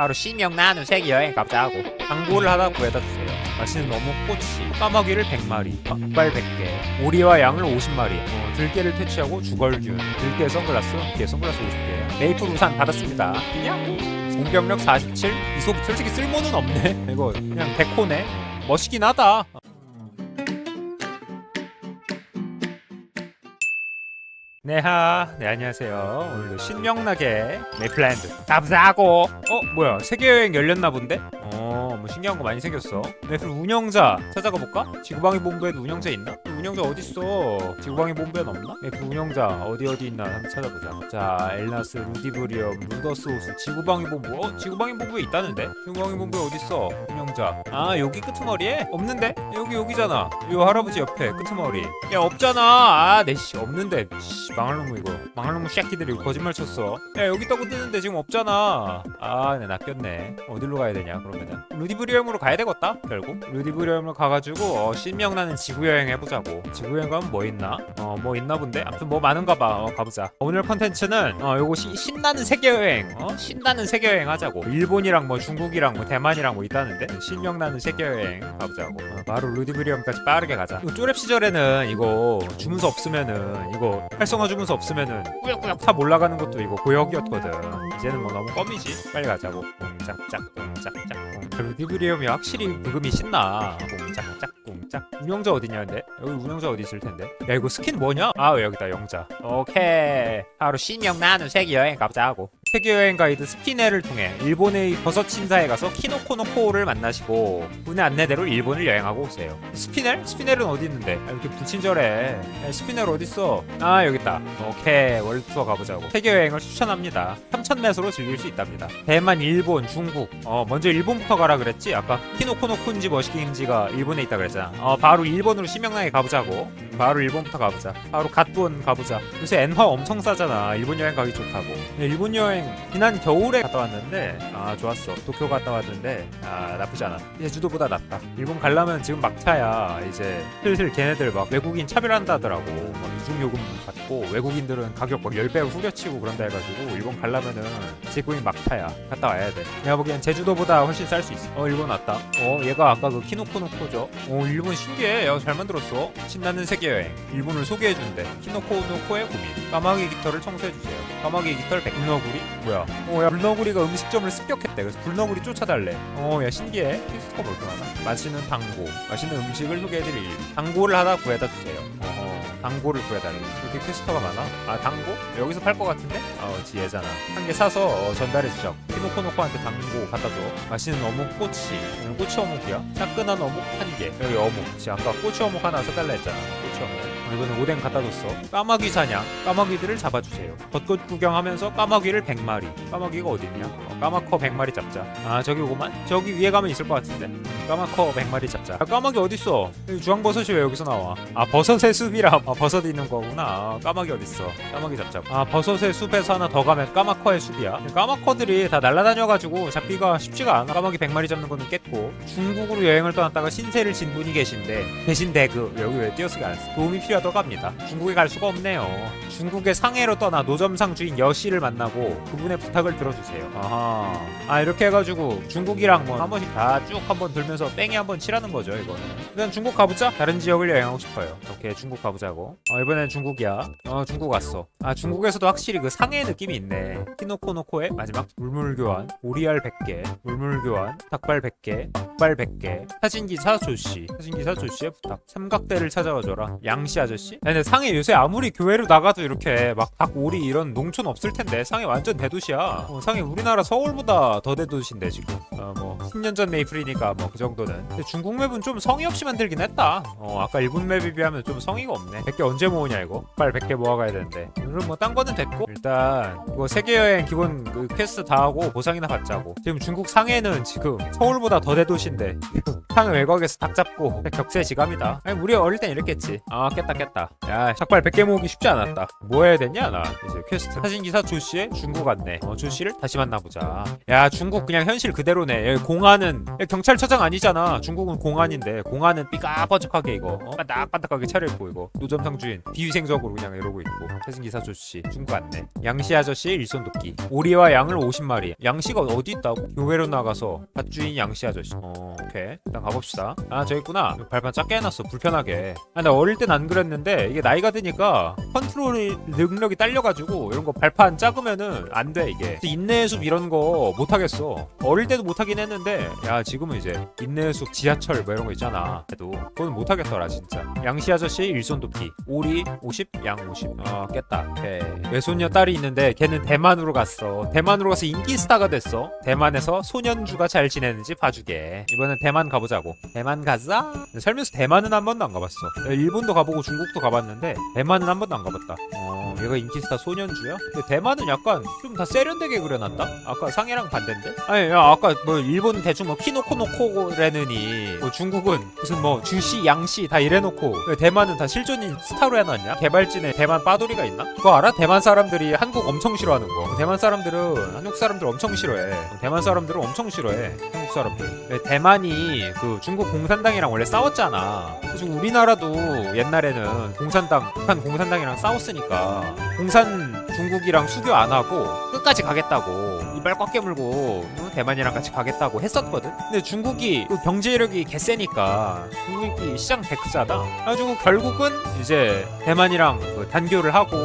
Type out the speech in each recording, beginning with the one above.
하루 신명 나는 세계 여행 갑자고 광고를 하다 구해다 주세요. 맛있는 어묵 꼬치, 까마귀를 100마리, 닭발 100개, 오리와 양을 50마리, 어, 들깨를 퇴치하고 주걸균, 들깨 선글라스, 뒤에 선글라스 50개, 메이플 우산 받았습니다. 그냥 공격력 47, 이속 솔직히 쓸모는 없네. 이거 그냥 데코네. 멋있긴 하다. 네하, 네 안녕하세요. 오늘도 신명나게 메플랜드 답사하고 어 뭐야 세계 여행 열렸나 본데? 어뭐 신기한 거 많이 생겼어. 메플 운영자 찾아가 볼까? 지구방위 본부에도 운영자 있나? 운영자 어디 있어? 지구방위 본부에는 없나? 메플 운영자 어디 어디 있나 한번 찾아보자. 자 엘나스, 루디브리엄, 루더스호스, 지구방위 본부. 어 지구방위 본부에 있다는데? 지구방위 본부에 어디 있어? 운영자. 아 여기 끄트머리에 없는데? 여기 여기잖아. 요 할아버지 옆에 끄트머리. 야 없잖아. 아 내씨 없는데. 씨 망할 놈 이거. 망할 놈 새끼들이 거짓말 쳤어. 야 여기 있다고 뜨는데 지금 없잖아. 아내 낚였네. 어디로 가야 되냐 그러면은 루디브리엄으로 가야 되겠다 결국. 루디브리엄으로 가가지고 어, 신명나는 지구 여행 해보자고. 지구 여행 가면 뭐 있나? 어 뭐 있나 본데. 아무튼 뭐 많은가 봐. 어, 가보자. 오늘 컨텐츠는 어 요거 시- 신나는 세계 여행. 어 신나는 세계 여행 하자고. 일본이랑 뭐 중국이랑 뭐 대만이랑 뭐 있다는데 신명나는 세계 여행 가보자고. 어, 바로 루디브리엄까지 빠르게 가자. 이거 쪼렙 시절에는 이거 주문서 없으면은 이거 활성화 주문서 없으면은 꾸역꾸역 탑 올라가는 것도 이거 고역이었거든. 이제는 뭐 너무 껌이지. 빨리 가자고. 꽁짝짝 꽁짝짝 꽁. 루디브리엄이 확실히 부금이 신나. 꽁짝짝 꽁짝. 운영자 어디냐 근데? 여기 운영자 어디 있을 텐데? 야 이거 스킨 뭐냐? 아 여기다 영자. 오케이. 하루 신명 나는 세계 여행 가자고. 세계 여행 가이드 스피네를 통해 일본의 버섯 신사에 가서 키노코노코를 만나시고 군의 안내대로 일본을 여행하고 오세요. 스피넬? 스피넬은 어디 있는데? 아, 이렇게 불친절해. 야, 스피넬 어디 있어? 아 여기 있다. 오케이 월드 투어 가보자고. 세계 여행을 추천합니다. 3,000매소로 즐길 수 있답니다. 대만, 일본, 중국. 어 먼저 일본부터 가라 그랬지? 아까 키노코노코인지 머시기인지가 일본에 있다 그랬잖아. 어 바로 일본으로 신명나게 가보자고. 바로 일본부터 가보자. 바로 갓돈 가보자. 요새 엔화 엄청 싸잖아. 일본 여행 가기 좋다고. 네, 일본 여행 지난 겨울에 갔다 왔는데 아 좋았어. 도쿄 갔다 왔는데 아 나쁘지 않아. 제주도보다 낫다. 일본 가려면 지금 막차야. 이제 슬슬 걔네들 막 외국인 차별한다더라고. 막 이중 요금 받고 외국인들은 가격 막 10배 후려치고 그런다 해가지고 일본 가려면은 지금이 막차야. 갔다 와야 돼. 내가 보기엔 제주도보다 훨씬 쌀 수 있어. 어 일본 왔다. 어 얘가 아까 그 키노코노코죠. 어 일본 신기해. 야잘 만들었어. 신나는 세계 여행. 일본을 소개해준대. 키노코노코의 고민. 까마귀 깃털을 청소해주세요. 까마귀 깃털 백. 불너구리? 뭐야? 어야 불너구리가 음식점을 습격했대. 그래서 불너구리 쫓아달래. 어 야 신기해. 퀘스트가 뭐 이렇게 많아? 맛있는 당고. 맛있는 음식을 소개해드릴. 당고를 하나 구해다 주세요. 당고를 구해달래. 이렇게 퀘스트가 많아? 아 당고? 여기서 팔 것 같은데? 아 지혜잖아. 한 개 사서 어, 전달해주자. 키노코노코한테 당고 갖다 줘. 맛있는 어묵 꼬치. 음, 꼬치 어묵이야? 따끈한 어묵 한 개. 여기 어묵. 지 아까 꼬치 어묵 하나 사달라 했잖아. 꼬치 어묵. 어, 이번엔 오뎅 갖다 줬어. 까마귀 사냥. 까마귀들을 잡아주세요. 벚꽃 구경하면서 까마귀를 100마리. 까마귀가 어딨냐? 어, 까마커 100마리 잡자. 아 저기 오구만? 저기 위에 가면 있을 것 같은데. 음, 까마커 100마리 잡자. 아, 까마귀 어딨어? 주황버섯이 왜 여기서 나와? 아 버섯의 숲이라 아, 버섯 있는 거구나. 아, 까마귀 어딨어? 까마귀 잡자. 아 버섯의 숲에서 하나 더 가면 까마커의 숲이야. 까마커들이 다 날아다녀가지고 잡기가 쉽지가 않아. 까마귀 100마리 잡는 거는 깼고 중국으로 여행을 떠났다가 신세를 진 분이 계신데 대신 대그 여기 왜 띄어쓰기 안 했어? 도움이 필요하다고 합니다. 중국에 갈 수가 없네요. 중국의 상해로 떠나 노점상 주인 여씨를 만나고 그분의 부탁을 들어주세요. 아하. 아 이렇게 해가지고 중국이랑 뭐 한 번씩 다 쭉 한번 돌면서 뺑이 한번 치라는 거죠 이거는. 일단 중국 가보자. 다른 지역을 여행하고 싶어요. 오케이 중국 가보자고. 어 이번엔 중국이야. 어 중국 왔어. 아 중국에서도 확실히 그 상해 느낌이 있네. 키노코노코의 마지막 물물 교환, 오리알 100개, 물물 교환, 닭발 100개, 닭발 100개, 사진기사 조씨, 사진기사 조씨의 부탁, 삼각대를 찾아와줘라. 양씨 아저씨? 아니, 근데 상해 요새 아무리 교회로 나가도 이렇게 막 닭, 오리 이런 농촌 없을 텐데 상해 완전 대도시야. 어, 상해 우리나라 서울보다 더 대도시인데 지금. 어뭐 10년 전 메이플이니까 뭐 그 정도는. 근데 중국 맵은 좀 성의 없이 만들긴 했다. 어 아까 일본 맵에 비하면 좀 성의가 없네. 100개 언제 모으냐 이거? 빨리 100개 모아가야 되는데. 그럼 뭐딴 거는 됐고 일단 이거 세계 여행 기본 그 퀘스트 다 하고 보상이나 받자고. 지금 중국 상해는 지금 서울보다 더 대도시인데 상해 외곽에서 닭 잡고 격세지감이다. 아니 우리 어릴 땐 이랬겠지. 아 깼다 깼다. 야 삭발 100개 모으기 쉽지 않았다. 뭐 해야 되냐 나 이제 퀘스트 사진기사 조씨의 중국 안내. 어 조씨를 다시 만나보자. 야 중국 그냥 현실 그대로네. 여기 공안은 여기 경찰서장 아니잖아. 중국은 공안인데 공안은 삐까뻔쩍하게 이거 어? 반딱반딱하게 차려입고 이거 노점 무덤상 주인 비위생적으로 그냥 이러고 있고 세승기사 조씨 중국 안내 양씨 아저씨의 일손 돕기. 오리와 양을 50마리. 양씨가 어디 있다고? 교회로 나가서 밭주인 양씨 아저씨. 어 오케이. 일단 가봅시다. 아 저기 있구나. 발판 작게 해놨어 불편하게. 아 나 어릴 땐 안 그랬는데 이게 나이가 드니까 컨트롤 능력이 딸려가지고 이런 거 발판 작으면은 안 돼 이게. 인내의 숲 이런 거 못하겠어. 어릴 때도 못하긴 했는데 야 지금은 이제 인내의 숲 지하철 뭐 이런 거 있잖아. 해도 그건 못하겠더라 진짜. 양씨 아저씨 일손 돕기 오리 50, 양 50. 어 깼다. 오케이. 외손녀 딸이 있는데 걔는 대만으로 갔어. 대만으로 가서 인기 스타가 됐어. 대만에서 소년주가 잘 지내는지 봐주게. 이번엔 대만 가보자고. 대만 가자. 살면서 대만은 한 번도 안 가봤어. 일본도 가보고 중국도 가봤는데 대만은 한 번도 안 가봤다. 어 얘가 인기 스타 소년주야? 근데 대만은 약간 좀 다 세련되게 그려놨다. 아까 상해랑 반대인데? 아니 야 아까 뭐 일본 대충 뭐 키노코노코레느니 뭐 중국은 무슨 뭐 주시 양시 다 이래놓고 왜 대만은 다 실존인 스타로 해놨냐? 개발진에 대만 빠돌이가 있나? 그거 알아? 대만 사람들이 한국 엄청 싫어하는 거. 대만 사람들은 한국 사람들 엄청 싫어해. 대만 사람들은 엄청 싫어해. 한국 사람들. 왜 대만이 그 중국 공산당이랑 원래 싸웠잖아. 그래서 우리나라도 옛날에는 공산당, 북한 공산당이랑 싸웠으니까 공산 중국이랑 수교 안 하고 끝까지 가겠다고 이빨 꽉 깨물고 어, 대만이랑 같이 가겠다고 했었거든. 근데 중국이 그 경제력이 개세니까 중국이 시장 백자다. 그래가지고 결국은 이제 대만이랑 그 단교를 하고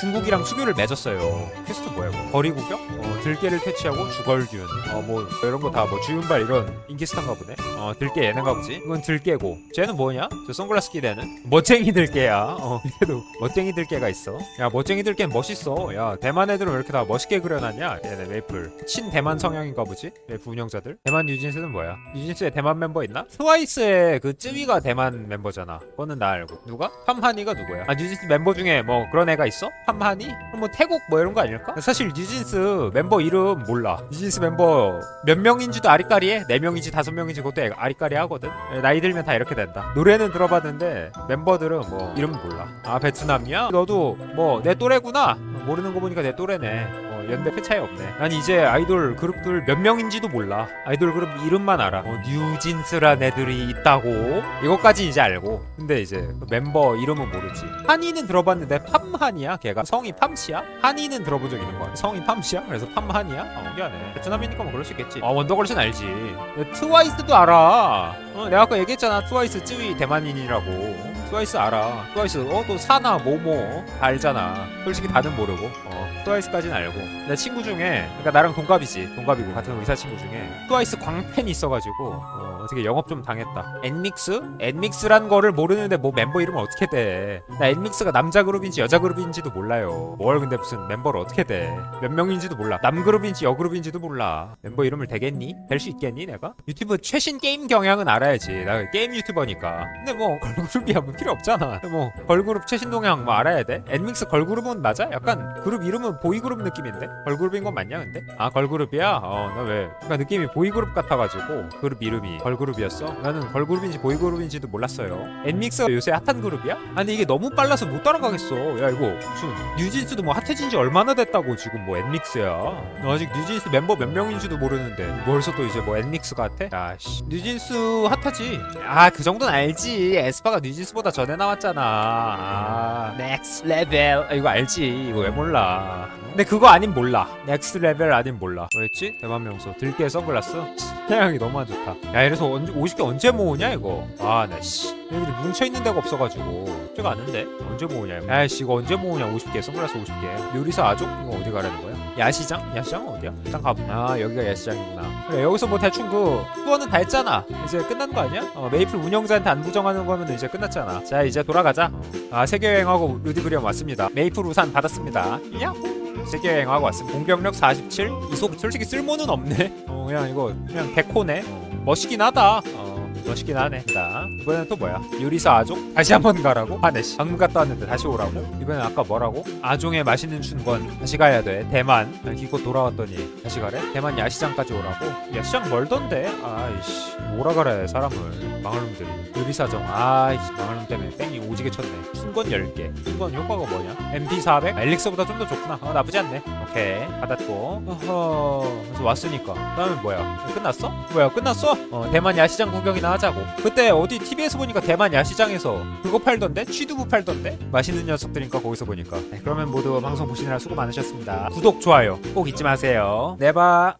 중국이랑 수교를 맺었어요. 퀘스트 뭐야 이거? 거리 구경? 어, 들깨를 퇴치하고 주걸균. 어 뭐 이런 거 다 뭐 주윤발 이런 인기스탄가 보네. 어 들깨 얘네가 보지. 이건 들깨고. 쟤는 뭐냐? 저 선글라스 끼는 멋쟁이 들깨야. 어 얘도 멋쟁이 들깨가 있어. 야 멋쟁이 들깨는 멋있어. 야 대만 애들은 왜 이렇게 다 멋있게 그려놨냐? 얘네 메이플. 친 대만 성향인가 보지? 메이플 운영자들. 대만 뉴진스는 뭐야? 뉴진스에 대만 멤버 있나? 트와이스의 그 쯔위가 대만 멤버잖아. 그거는 나 알고. 누가? 팜하니가 누구야? 아 뉴진스 멤버 중에 뭐 그런 애가 있어? 팜하니? 그럼 뭐 태국 뭐 이런 거 아닐까? 사실 뉴진스 멤버 이름 몰라. 뉴진스 멤버 몇 명인지도 아리까리해. 네 명인지 다섯 명인지 그것도 애- 아리까리하거든. 예, 나이 들면 다 이렇게 된다. 노래는 들어봤는데 멤버들은 뭐 이름 몰라. 아 베트남이야? 너도 뭐 내 또래구나. 모르는 거 보니까 내 또래네. 어, 연배 큰 차이 없네. 난 이제 아이돌 그룹들 몇 명인지도 몰라. 아이돌 그룹 이름만 알아. 어, 뉴진스란 애들이 있다고. 이것까지 이제 알고. 근데 이제 그 멤버 이름은 모르지. 한이는 들어봤는데 팜한이야. 걔가 성이 팜씨야? 한이는 들어본 적 있는 거야. 성이 팜씨야? 그래서 팜한이야? 어, 신기하네. 베트남이니까 뭐 그럴 수 있겠지. 아 원더걸스는 알지. 근데 트와이스도 알아. 어, 내가 아까 얘기했잖아. 트와이스 쯔위 대만인이라고. 트와이스 알아. 트와이스 어 또 사나 다 알잖아. 솔직히 다는 모르고. 어 트와이스까지는 알고. 내 친구 중에 그러니까 나랑 동갑이지. 동갑이고 같은 의사 친구 중에 트와이스 광팬이 있어가지고 어, 어떻게 영업 좀 당했다. 엔믹스? 엔믹스란 거를 모르는데 뭐 멤버 이름을 어떻게 대? 나 엔믹스가 남자 그룹인지 여자 그룹인지도 몰라요. 뭘 근데 무슨 멤버를 어떻게 대? 몇 명인지도 몰라. 남 그룹인지 여 그룹인지도 몰라. 멤버 이름을 대겠니? 될 수 있겠니 내가? 유튜브 최신 게임 경향은 알아야지. 나 게임 유튜버니까. 근데 뭐 걸그룹이야 뭐 필요 없잖아. 뭐 걸그룹 최신 동향 뭐 알아야 돼? 엔믹스 걸그룹은 맞아? 약간 그룹 이름은 보이그룹 느낌인데? 걸그룹인 건 맞냐 근데? 아 걸그룹이야? 어 나 왜? 그러니까 느낌이 보이그룹 같아가지고 그룹 이름이 걸그룹이었어? 나는 걸그룹인지 보이그룹인지도 몰랐어요. 엔믹스가 요새 핫한 그룹이야? 아니 이게 너무 빨라서 못 따라가겠어. 야 이거 무슨 뉴진스도 뭐 핫해진 지 얼마나 됐다고 지금 뭐 엔믹스야. 너 아직 뉴진스 멤버 몇 명인지도 모르는데 벌써 또 이제 뭐 엔믹스가 핫해? 야씨 뉴진스 핫하지. 아 그 정도는 알지. 에스파가 뉴진스보다 전에 나왔잖아. 아 넥스 레벨 아, 이거 알지. 이거 왜 몰라? 근데 그거 아닌 몰라. 넥스 레벨 아닌 몰라. 뭐였지? 대만 명소 들깨 선글라스? 태양이 너무 안 좋다. 야 이래서 언제 50개 언제 모으냐 이거? 아 나 씨. 여기 뭉쳐 있는 데가 없어가지고 제가 아는데 언제 모으냐 이거? 야씨 이거 언제 모으냐 50개 선글라스 50개. 요리사 아족 이거 어디 가라는 거야? 야시장? 야시장 어디야? 일단 가보. 아 여기가 야시장이구나. 그래 여기서 뭐 대충 그 후원은 다 했잖아. 이제 끝난 거 아니야? 어, 메이플 운영자한테 안 부정하는 거면 이제 끝났잖아. 자 이제 돌아가자. 아 세계 여행하고 루디브리엄 왔습니다. 메이플 우산 받았습니다. 야호. 세계 여행하고 왔습니다. 공격력 47. 이속 솔직히 쓸모는 없네. 어 그냥 이거 그냥 백호네. 어, 멋있긴 하다. 어. 멋있긴 하네. 자, 이번엔 또 뭐야? 요리사 아종? 다시 한번 가라고? 아네 씨. 방금 갔다 왔는데 다시 오라고? 이번엔 아까 뭐라고? 아종의 맛있는 춘권 다시 가야 돼. 대만. 기껏 돌아왔더니 다시 가래? 대만 야시장까지 오라고? 야시장 멀던데? 아이씨. 오라 가래 사람을. 망할 놈들이. 요리사정. 아이씨. 망할 놈 때문에 뺑이 오지게 쳤네. 춘권 10개. 춘권 효과가 뭐냐? MP400? 엘릭스보다 좀 더 좋구나. 어, 나쁘지 않네. 오케이. 받았고. 어허. 그래서 왔으니까. 그 다음에 뭐야? 끝났어? 뭐야? 끝났어? 어, 대만 야시장 구경이나 하자고. 그때 어디 TV에서 보니까 대만 야시장에서 그거 팔던데? 취두부 팔던데? 맛있는 녀석들이니까 거기서 보니까. 네, 그러면 모두 방송 보시느라 수고 많으셨습니다. 구독 좋아요 꼭 잊지 마세요. 네바